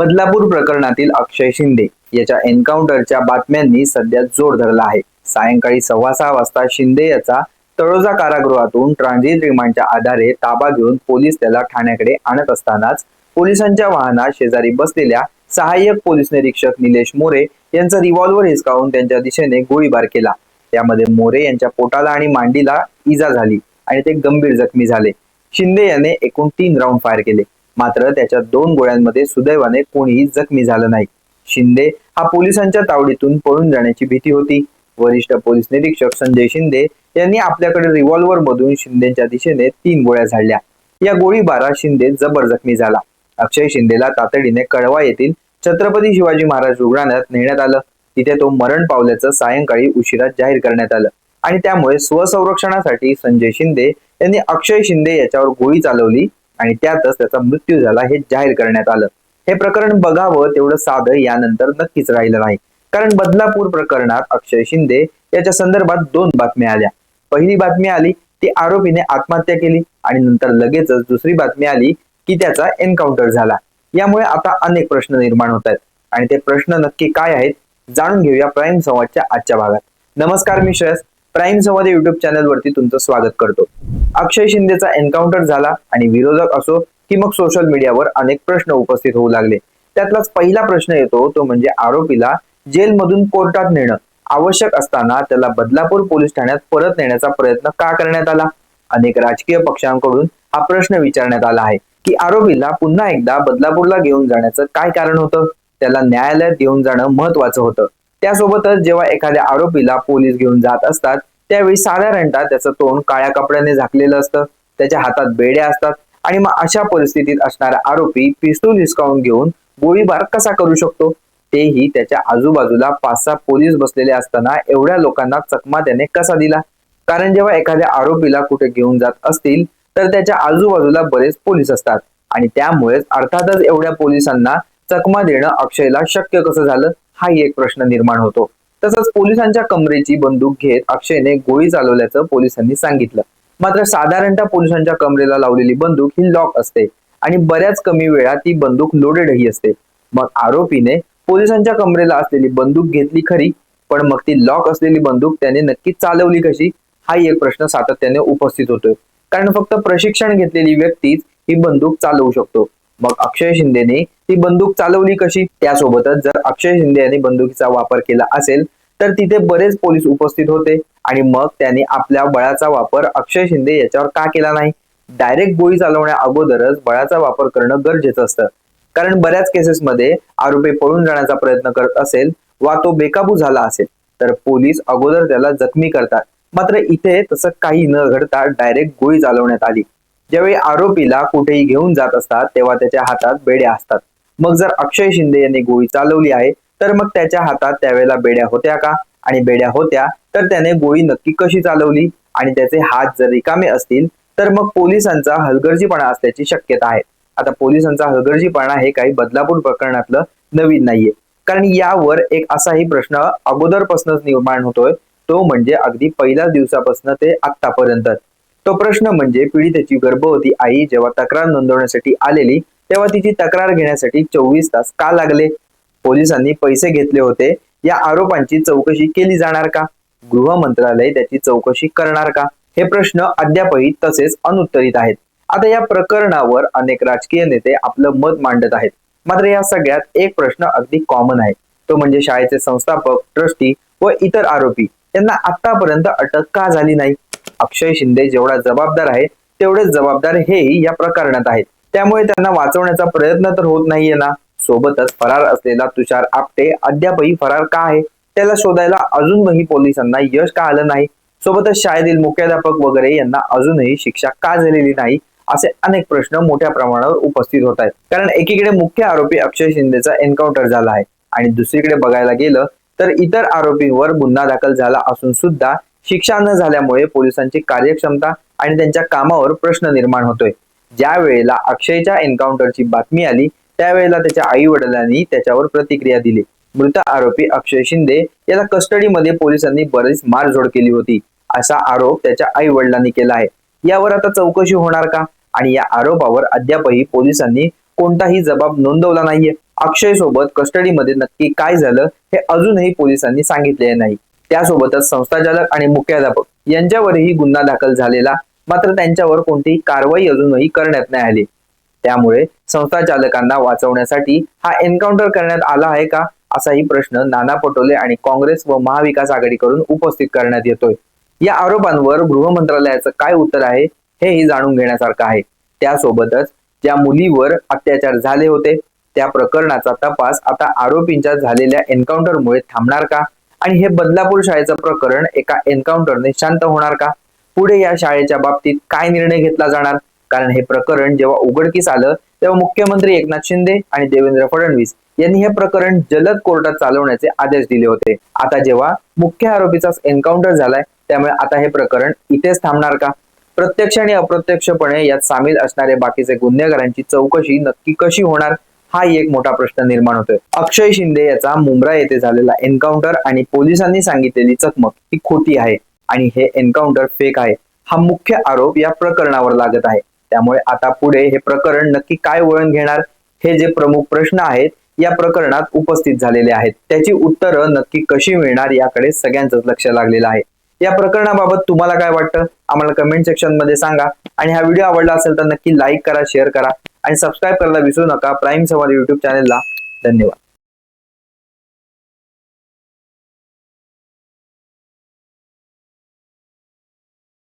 बदलापूर प्रकरणातील अक्षय शिंदे याच्या एन्काउंटरच्या बातम्यांनी सध्या जोर धरला आहे. सायंकाळी सव्वा सहा वाजता शिंदे याचा तळोजा कारागृहातून ट्रान्झिट रिमांडच्या आधारे ताबा घेऊन पोलीस त्याला ठाण्याकडे आणत असतानाच पोलिसांच्या वाहनात शेजारी बसलेल्या सहाय्यक पोलीस निरीक्षक निलेश मोरे यांचा रिव्हॉल्व्हर हिसकावून त्यांच्या दिशेने गोळीबार केला. त्यामध्ये मोरे यांच्या पोटाला आणि मांडीला इजा झाली आणि ते गंभीर जखमी झाले. शिंदे याने एकूण तीन राऊंड फायर केले. मात्र त्याच्या दोन गोळ्यांमध्ये सुदैवाने कोणीही जखमी झालं नाही. शिंदे हा पोलिसांच्या तावडीतून पळून जाण्याची भीती होती. वरिष्ठ पोलीस निरीक्षक संजय शिंदे यांनी आपल्याकडे रिव्हॉल्व्हर मधून शिंदेच्या दिशेने तीन गोळ्या झाडल्या. या गोळीबारात शिंदे जबर जखमी झाला. अक्षय शिंदेला तातडीने कळवा येथील छत्रपती शिवाजी महाराज रुग्णालयात नेण्यात आलं. तिथे तो मरण पावल्याचं सायंकाळी उशिरा जाहीर करण्यात आलं. आणि त्यामुळे स्वसंरक्षणासाठी संजय शिंदे यांनी अक्षय शिंदे याच्यावर गोळी चालवली. आणि त्यातच त्याचा मृत्यू झाला हे जाहीर करण्यात आलं. हे प्रकरण बघावं तेवढं साधं यानंतर नक्कीच राहिलं नाही. कारण बदलापूर प्रकरणात अक्षय शिंदे याच्या संदर्भात दोन बातम्या आल्या. पहिली बातमी आली ती आरोपीने आत्महत्या केली आणि नंतर लगेचच दुसरी बातमी आली की त्याचा एन्काउंटर झाला. यामुळे आता अनेक प्रश्न निर्माण होत आहेत. आणि ते प्रश्न नक्की काय आहेत जाणून घेऊया प्राईम संवादच्या आजच्या भागात. नमस्कार मी Shreyas. Prime Samvad YouTube channel वरती तुमचं स्वागत करतो. अक्षय शिंदेचा एन्काउंटर झाला आणि विरोधक असो की मग सोशल मीडियावर अनेक प्रश्न उपस्थित होऊ लागले. त्यातलाच पहिला प्रश्न येतो तो म्हणजे आरोपीला जेलमधून कोर्टात नेणं. आवश्यक असताना त्याला बदलापूर पोलीस ठाण्यात परत नेण्याचा प्रयत्न का करण्यात आला? अनेक राजकीय पक्षांकडून हा प्रश्न विचारण्यात आला आहे की आरोपीला पुन्हा एकदा बदलापूरला घेऊन जाण्याचं काय कारण होतं? त्याला न्यायालयात घेऊन जाणं महत्वाचं होतं. त्यासोबतच जेव्हा एखाद्या आरोपीला पोलीस घेऊन जात असतात त्यावेळी साधारणतः त्याचं तोंड काळ्या कपड्याने झाकलेलं असतं त्याच्या हातात बेड्या असतात आणि मग अशा परिस्थितीत असणारा आरोपी पिस्तूल हिसकावून घेऊन गोळीबार कसा करू शकतो? तेही त्याच्या आजूबाजूला पाच सहा पोलीस बसलेले असताना एवढ्या लोकांना चकमा त्याने कसा दिला? कारण जेव्हा एखाद्या आरोपीला कुठे घेऊन जात असतील तर त्याच्या आजूबाजूला बरेच पोलीस असतात. आणि त्यामुळेच अर्थातच एवढ्या पोलिसांना चकमा देणं अक्षयला शक्य कसं झालं? हाही एक प्रश्न निर्माण होतो. तसंच पोलिसांच्या कमरेची बंदूक घेत अक्षयने गोळी चालवल्याचं पोलिसांनी सांगितलं. मात्र साधारणतः पोलिसांच्या कमरेला लावलेली बंदूक ही लॉक असते आणि बऱ्याच कमी वेळा ती बंदूक लोडेडही असते. मग आरोपीने पोलिसांच्या कमरेला असलेली बंदूक घेतली खरी पण मग ती लॉक असलेली बंदूक त्याने नक्की चालवली कशी? हाही एक प्रश्न सातत्याने उपस्थित होतोय. कारण फक्त प्रशिक्षण घेतलेली व्यक्तीच ही बंदूक चालवू शकतो. मग अक्षय शिंदेने ती बंदूक चालवली कशी? त्यासोबतच जर अक्षय शिंदे यांनी बंदुकीचा वापर केला असेल तर तिथे बरेच पोलीस उपस्थित होते. आणि मग त्याने आपल्या बळाचा वापर अक्षय शिंदे याच्यावर का केला नाही? डायरेक्ट गोळी चालवण्या अगोदरच बळाचा वापर करणं गरजेचं असतं. कारण बऱ्याच केसेसमध्ये आरोपी पळून जाण्याचा प्रयत्न करत असेल वा तो बेकाबू झाला असेल तर पोलीस अगोदर त्याला जखमी करतात. मात्र इथे तसं काही न घडता डायरेक्ट गोळी चालवण्यात आली. ज्यावेळी आरोपीला कुठेही घेऊन जात असतात तेव्हा त्याच्या हातात बेड्या असतात. मग जर अक्षय शिंदे यांनी गोळी चालवली आहे तर मग त्याच्या हातात त्यावेळेला बेड्या होत्या का? आणि बेड्या होत्या तर त्याने गोळी नक्की कशी चालवली? आणि त्याचे हात जर रिकामे असतील तर मग पोलिसांचा हलगर्जीपणा असल्याची शक्यता आहे. आता पोलिसांचा हलगर्जीपणा हे काही बदलापूर प्रकरणातलं नवीन नाहीये. कारण यावर एक असाही प्रश्न अगोदरपासूनच निर्माण होतोय तो म्हणजे अगदी पहिल्याच दिवसापासून ते आतापर्यंत तो प्रश्न म्हणजे पीडितेची गर्भवती आई जेव्हा तक्रार नोंदवण्यासाठी आलेली तेव्हा तिची तक्रार घेण्यासाठी चोवीस तास का लागले? पोलिसांनी पैसे घेतले होते. या आरोपांची चौकशी केली जाणार का? गृह मंत्रालय त्याची चौकशी करणार का? हे प्रश्न अद्यापही तसेच अनुत्तरित आहेत. आता या प्रकरणावर अनेक राजकीय नेते आपलं मत मांडत आहेत. मात्र या सगळ्यात एक प्रश्न अगदी कॉमन आहे. तो म्हणजे शाळेचे संस्थापक ट्रस्टी व इतर आरोपी यांना आतापर्यंत अटक का झाली नाही? अक्षय शिंदे जेवढा जबाबदार आहे तेवढेच जबाबदार हेही या प्रकरणात आहेत. त्यामुळे त्यांना वाचवण्याचा प्रयत्न तर होत नाहीये ना. सोबतच फरार असलेला तुषार आपटे अद्यापही फरार का आहे? त्याला शोधायला अजूनही पोलिसांना यश का आलं नाही? सोबतच शाळेतील मुख्याध्यापक वगैरे यांना अजूनही शिक्षा का झालेली नाही? असे अनेक प्रश्न मोठ्या प्रमाणावर उपस्थित होत आहेत. कारण एकीकडे मुख्य आरोपी अक्षय शिंदेचा एन्काउंटर झाला आहे आणि दुसरीकडे बघायला गेलं तर इतर आरोपींवर गुन्हा दाखल झाला असून सुद्धा शिक्षा न झाल्यामुळे पोलिसांची कार्यक्षमता आणि त्यांच्या कामावर प्रश्न निर्माण होतोय. ज्या वेळेला अक्षयच्या एन्काउंटरची बातमी आली त्यावेळेला त्याच्या आई वडिलांनी त्याच्यावर प्रतिक्रिया दिली. मृत आरोपी अक्षय शिंदे याला कस्टडीमध्ये पोलिसांनी बरीच मारझोड केली होती असा आरोप त्याच्या आई वडिलांनी केला आहे. यावर आता चौकशी होणार का? आणि या आरोपावर अद्यापही पोलिसांनी कोणताही जबाब नोंदवला नाहीये. अक्षय सोबत कस्टडीमध्ये नक्की काय झालं हे अजूनही पोलिसांनी सांगितले नाही. त्यासोबतच संस्थाचालक आणि मुख्याध्यापक यांच्यावरही गुन्हा दाखल झालेला मात्र त्यांच्यावर कोणतीही कारवाई अजूनही करण्यात नाही आली. त्यामुळे संस्थाचालकांना वाचवण्यासाठी हा एन्काउंटर करण्यात आला आहे का असाही प्रश्न नाना पटोले आणि काँग्रेस व महाविकास आघाडीकडून उपस्थित करण्यात येतोय. या आरोपांवर गृह मंत्रालयाचं काय उत्तर आहे हेही जाणून घेण्यासारखं आहे. त्यासोबतच ज्या मुलीवर अत्याचार झाले होते त्या प्रकरणाचा तपास आता आरोपींच्या झालेल्या एन्काउंटरमुळे थांबणार का? आणि हे बदलापूर शाळेचं प्रकरण एका एन्काउंटरने शांत होणार का? पुढे या शाळेच्या बाबतीत काय निर्णय घेतला जाणार? कारण हे प्रकरण जेव्हा उघडकीस आलं तेव्हा मुख्यमंत्री एकनाथ शिंदे आणि देवेंद्र फडणवीस यांनी हे प्रकरण जलद कोर्टात चालवण्याचे आदेश दिले होते. आता जेव्हा मुख्य आरोपीचा एन्काउंटर झालाय त्यामुळे आता हे प्रकरण इथेच थांबणार का? प्रत्यक्ष आणि अप्रत्यक्षपणे यात सामील असणारे बाकीचे गुन्हेगारांची चौकशी नक्की कशी होणार? हा एक मोठा प्रश्न निर्माण होतोय. अक्षय शिंदे याचा मुंब्रा येथे झालेला एन्काउंटर आणि पोलिसांनी सांगितलेली चकमक ही खोटी आहे आणि हे एन्काउंटर फेक आहे. हा मुख्य आरोप या प्रकरणावर लागत आहे. त्यामुळे आता पुढे हे प्रकरण नक्की काय वळण घेणार हे जे प्रमुख प्रश्न आहेत या प्रकरणात उपस्थित झालेले आहेत. त्याची उत्तरं नक्की कशी मिळणार याकडे सगळ्यांचंच लक्ष लागलेलं आहे. या प्रकरणाबाबत तुम्हाला काय वाटतं? आम्हाला कमेंट सेक्शनमध्ये सांगा. आणि हा व्हिडिओ आवडला असेल तर नक्की लाईक करा शेअर करा. आणि सबस्क्राईब करायला विसरू नका. प्राईम समाज युट्यूब चॅनेलला धन्यवाद.